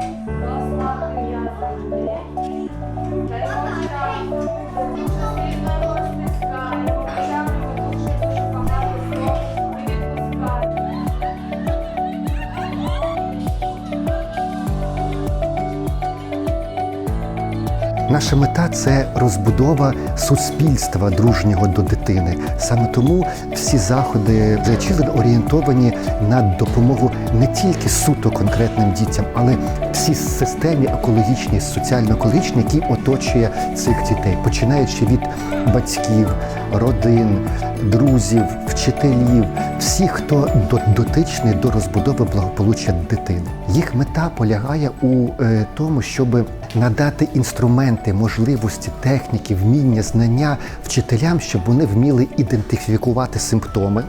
Thank you. Наша мета це розбудова суспільства дружнього до дитини. Саме тому всі заходи Чілен орієнтовані на допомогу не тільки суто конкретним дітям, але всій системі екологічній, соціально-екологічній, які оточує цих дітей, починаючи від батьків, родин, друзів, вчителів, всіх, хто до- дотичний до розбудови благополуччя дитини. Їх мета полягає у е, тому, щоб надати інструменти, можливості, техніки, вміння, знання вчителям, щоб вони вміли ідентифікувати симптоми.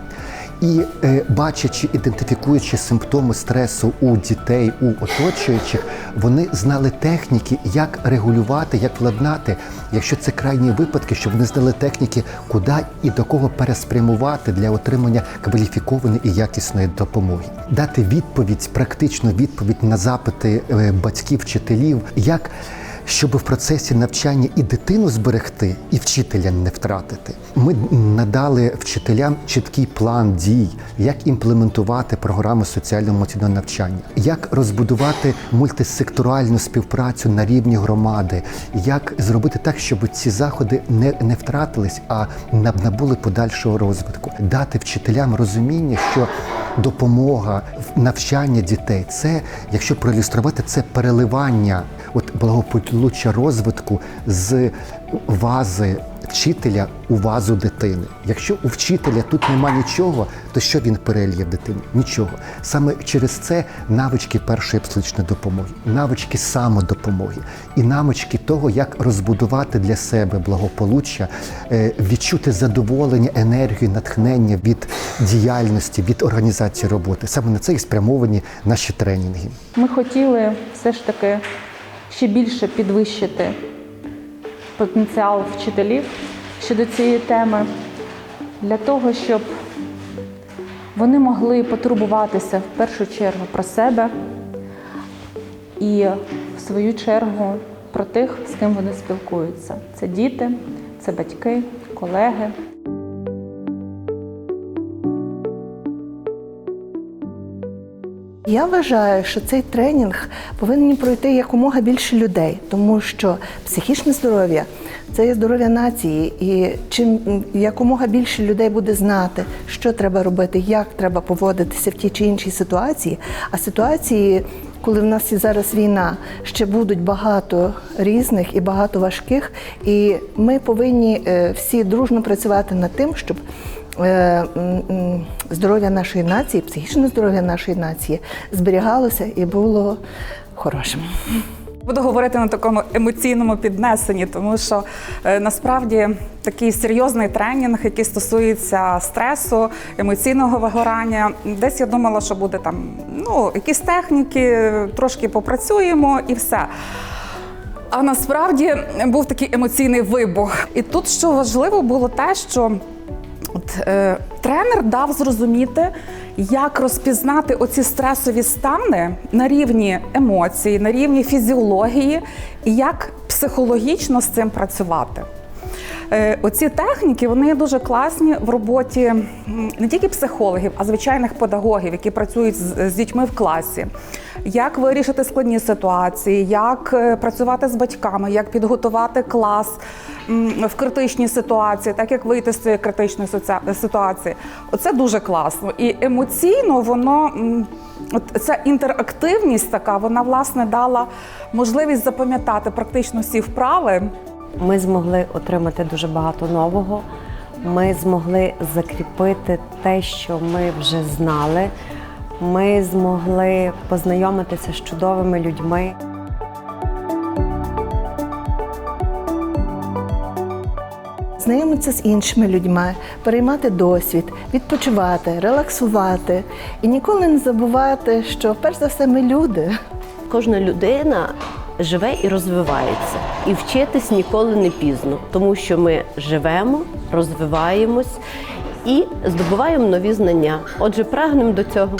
І е, бачачи, ідентифікуючи симптоми стресу у дітей, у оточуючих, вони знали техніки, як регулювати, як владнати, якщо це крайні випадки, щоб вони знали техніки, куди і до кого переспрямувати для отримання кваліфікованої і якісної допомоги, дати відповідь, практичну відповідь на запити е, батьків, вчителів, як щоб в процесі навчання і дитину зберегти, і вчителя не втратити. Ми надали вчителям чіткий план дій, як імплементувати програми соціально-емоційного навчання, як розбудувати мультисекторальну співпрацю на рівні громади, як зробити так, щоб ці заходи не, не втратились, а наб- набули подальшого розвитку, дати вчителям розуміння, що допомога навчання дітей це, якщо проілюструвати, це переливання от благополуччя розвитку з вази вчителя у вазу дитини. Якщо у вчителя тут нема нічого, то що він перельє дитині? Нічого. Саме через це навички першої психологічної допомоги, навички самодопомоги і навички того, як розбудувати для себе благополуччя, е, відчути задоволення, енергію, натхнення від діяльності, від організації роботи. Саме на це і спрямовані наші тренінги. Ми хотіли все ж таки ще більше підвищити потенціал вчителів щодо цієї теми, для того, щоб вони могли потурбуватися в першу чергу про себе і в свою чергу про тих, з ким вони спілкуються. Це діти, це батьки, колеги. Я вважаю, що цей тренінг повинні пройти якомога більше людей, тому що психічне здоров'я це є здоров'я нації, і чим якомога більше людей буде знати, що треба робити, як треба поводитися в тій чи іншій ситуації. А ситуації, коли в нас і зараз війна, ще будуть багато різних і багато важких, і ми повинні е, всі дружно працювати над тим, щоб здоров'я нашої нації, психічне здоров'я нашої нації зберігалося і було хорошим. Буду говорити на такому емоційному піднесенні, тому що е, насправді такий серйозний тренінг, який стосується стресу, емоційного вигорання. Десь я думала, що буде там ну, якісь техніки, трошки попрацюємо і все. А насправді був такий емоційний вибух. І тут що важливо було те, що е, тренер дав зрозуміти, як розпізнати оці стресові стани на рівні емоцій, на рівні фізіології, і як психологічно з цим працювати. Е, Оці техніки вони дуже класні в роботі не тільки психологів, а звичайних педагогів, які працюють з, дітьми в класі. Як вирішити складні ситуації, як е, працювати з батьками, як підготувати клас в критичній ситуації, так як вийти з цієї критичної ситуації. Оце дуже класно. І емоційно воно ця інтерактивність така, вона власне дала можливість запам'ятати практично всі вправи. Ми змогли отримати дуже багато нового. Ми змогли закріпити те, що ми вже знали. Ми змогли познайомитися з чудовими людьми. Знайомитися з іншими людьми, переймати досвід, відпочивати, релаксувати і ніколи не забувати, що перш за все ми люди. Кожна людина живе і розвивається, і вчитись ніколи не пізно, тому що ми живемо, розвиваємось і здобуваємо нові знання. Отже, прагнемо до цього.